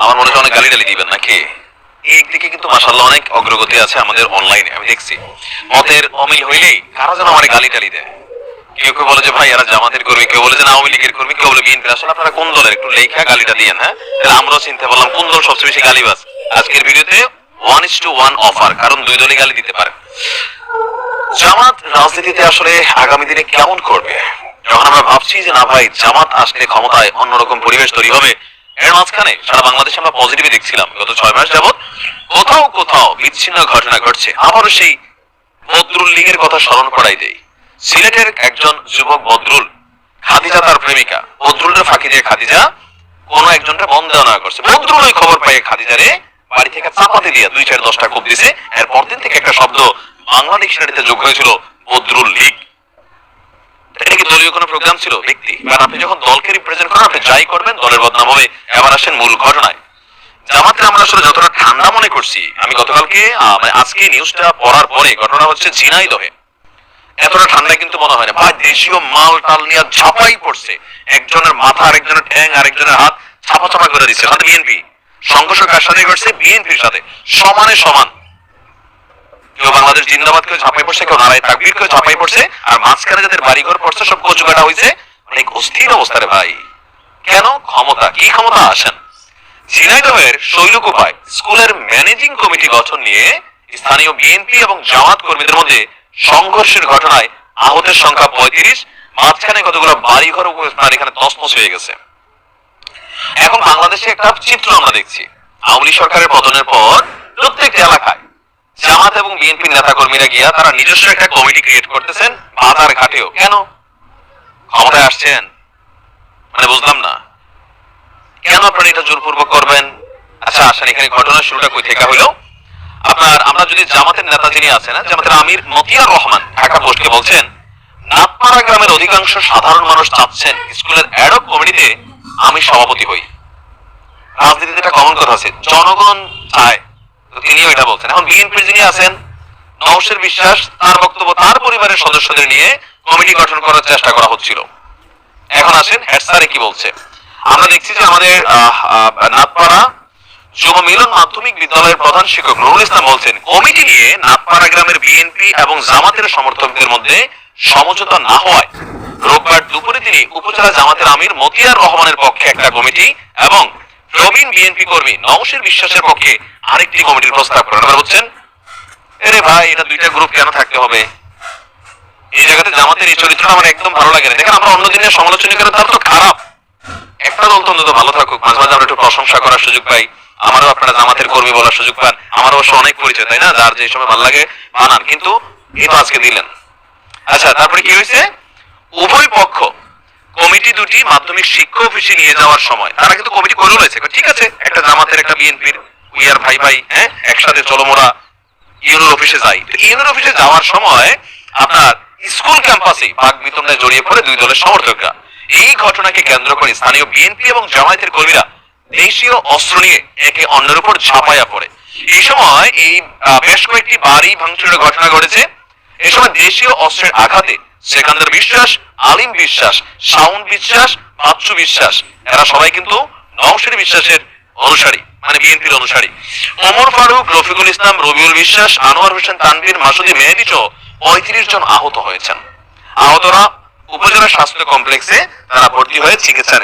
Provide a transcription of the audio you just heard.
আমার মনে হয় অনেক গালি টালি দিবেন নাকি? এই দিকে কিন্তু মাসাল্লাহ অনেক অগ্রগতি আছে আমাদের অনলাইনে আমি দেখছি। মতের অমিল হইলেই কারা যেন আমার গালি টালি দেয়? কেউ কেউ বলে যে ভাই এরা জামাতের কর্মী। কেউ বলে যে আওয়ামী লীগের কর্মী। কেউ বলে বিএনপি আসলে আপনারা কোন দলের? একটু লেখা গালিটা দিয়েন হ্যাঁ? তাহলে আমরাও চিনতে পারলাম কোন দল সবচেয়ে বেশি গালিবাজ। আজকের ভিডিওতে one is to one offer কারণ দুই দলই গালি দিতে পারে। জামাত রাজনীতিতে আসলে আগামী দিনে কেমন করবে? যখন আমরা ভাবছি যে না ভাই জামাত আসলে ক্ষমতায় অন্যরকম পরিবেশ তৈরি হবে এর মাঝখানে সারা বাংলাদেশে আমরা পজিটিভে দেখছিলাম। গত ছয় মাস কোথাও কোথাও বিচ্ছিন্ন ঘটনা ঘটছে। আবারও সেই বদরুল লীগের কথা স্মরণ করাই দেই। সিলেটের একজন যুবক বদরুল, খাদিজা তার প্রেমিকা। বদরুলের ফাঁকি দিয়ে খাদিজা কোন একজনটা বন্ধ দেওয়া করছে। বদরুল ওই খবর খাদিজারে বাড়ি থেকে চাপাতি দিয়ে দুই চার দশটা কোপ দিছে। এর পরদিন থেকে একটা শব্দ বাংলাদেশ যোগ হয়েছিল বদরুল লীগ। দলীয় কোনো প্রোগ্রাম ছিল, ব্যক্তি। আপনি যখন দলকে রিপ্রেজেন্ট করেন, আপনি যাই করবেন, দলের বদনাম হবে, এবার আসেন মূল ঘটনায়। জামাতের আমরা আসলে যতটা ঠান্ডা মনে করছি, আমি গতকালকে মানে আজকে নিউজটা পড়ার পরে ঘটনা হচ্ছে ঝিনাইদহে এতটা ঠান্ডা কিন্তু মনে হয় না। ভাই, দেশীয় মাল টাল নিয়ে ঝাপাই পড়ছে। একজনের মাথা, আরেকজনের ঠ্যাং, আরেকজনের হাত ছাপা ছাপা করে দিচ্ছে। বিএনপি সংঘর্ষ কার সাথে বিএনপির সাথে। সমানে সমান। বাংলাদেশ জিন্দাবাদ কেউ ঝাঁপাই পড়ছে, কেউ নারায় তাকবীর কেউ ঝাঁপাই পড়ছে, আর মাঝখানে যাদের বাড়িঘর পড়ছে, সব কচুকাটা হয়েছে, অনেক অস্থির ভাই। কেন? ক্ষমতা, কি ক্ষমতা? আসেন। ঝিনাইদহের শৈলকুপায় স্কুলের ম্যানেজিং কমিটি গঠন নিয়ে স্থানীয় বিএনপি এবং জামাত কর্মীদের মধ্যে সংঘর্ষের ঘটনায় আহতের সংখ্যা পঁয়ত্রিশ, মাঝখানে কতগুলো বাড়িঘর আপনার এখানে তসমস হয়ে গেছে। এখন বাংলাদেশে একটা চিত্র আমরা দেখছি। আওয়ামী সরকারের পতনের পর প্রত্যেকটা এলাকায় জামাত এবং বিএনপির নেতা কর্মীরা গিয়া তারা নিজস্ব একটা কমিটি ক্রিয়েট করতেছেন বাজার ঘাটেও। কেন? ক্ষমতায় আসছেন? মানে বুঝলাম না। কেন আপনারা এটা জোরপূর্বক করবেন? আচ্ছা আসেন এখানে ঘটনার শুরুটা কই থেকে হলো? আপনার আমরা যদি জামাতের নেতা যিনি আছেন হ্যাঁ, জামাতের আমির মতিয়ার রহমান ঢাকা পোস্টকে বলছেন নাথপাড়া গ্রামের অধিকাংশ সাধারণ মানুষ চাচ্ছেন স্কুলের অ্যাডক কমিটিতে আমি সভাপতি হই। রাজনীতিতে একটা কমন কথা আছে জনগণ চায়। তো তিনিও এটা বলছেন। এখন বিএনপির যিনি আছেন, নওশের বিশ্বাস, তার বক্তব্য তার পরিবারের সদস্যদের নিয়ে কমিটি গঠন করার চেষ্টা করা হচ্ছিল। এখন আসেন হেড কি বলছে। আমরা দেখছি যে আমাদের নাথপাড়া যুব মিলন মাধ্যমিক বিদ্যালয়ের প্রধান শিক্ষক নুরুল ইসলাম বলছেন, কমিটি নিয়ে নাথপাড়া গ্রামের বিএনপি এবং জামাতের সমর্থকদের মধ্যে সমঝোতা না হওয়ায় রোববার দুপুরে তিনি উপজেলা জামাতের আমির মতিয়ার রহমানের পক্ষে একটা কমিটি এবং প্রবীণ বিএনপি কর্মী নওশের বিশ্বাসের পক্ষে আরেকটি কমিটির প্রস্তাব করেন আবার বলছেন এরে ভাই, এটা দুইটা গ্রুপ কেন থাকতে হবে? এই জায়গাতে জামাতের এই চরিত্রটা আমার একদম ভালো লাগে না। দেখেন, আমরা অন্য দিনের সমালোচনা করে তার তো খারাপ। একটা দল তো অন্তত ভালো থাকুক। মাঝে মাঝে আমরা একটু প্রশংসা করার সুযোগ পাই। আমারও আপনারা জামাতের কর্মী বলার সুযোগ পান। আমার অবশ্য অনেক পরিচয়, তাই না? যার যে সময় ভালো লাগে, বানান। কিন্তু এই তো আজকে দিলেন। আচ্ছা তারপরে কি হয়েছে? উভয় পক্ষ কমিটি দুটি মাধ্যমিক শিক্ষা অফিসে নিয়ে যাওয়ার সময়। তারা কিন্তু কমিটি করে রয়েছে ঠিক আছে, একটা জামাতের, একটা বিএনপির। উইয়ার ভাই ভাই হ্যাঁ একসাথে চলো মোরা ইউনোর অফিসে যাই ইউনোর অফিসে যাওয়ার সময় আপনার স্কুল ক্যাম্পাসে বাঘ বিতণ্ডায় জড়িয়ে পড়ে দুই দলের সমর্থকরা। এই ঘটনাকে কেন্দ্র করে স্থানীয় বিএনপি এবং জামায়াতের কর্মীরা দেশীয় অস্ত্র নিয়ে একে অন্যের উপর ঝাঁপাইয়া পড়ে। এই সময় এই বেশ কয়েকটি বাড়ি ভাঙচুরের ঘটনা ঘটেছে। এই সময় দেশীয় অস্ত্রের আঘাতে সেকান্দার বিশ্বাস, আলিম বিশ্বাস শাউন বিশ্বাস, বাচ্চু বিশ্বাস। এরা সবাই কিন্তু নওশের বিশ্বাসের অনুসারী মানে বিএনপির অনুসারী। ওমর ফারুক, রফিকুল ইসলাম, রবিউল বিশ্বাস, আনোয়ার হোসেন তানভীর, মাসুদি মেহেদি সহ পঁয়ত্রিশ জন আহত হয়েছেন। আহতরা উপজেলা স্বাস্থ্য কমপ্লেক্সে তারা ভর্তি হয়ে চিকিৎসা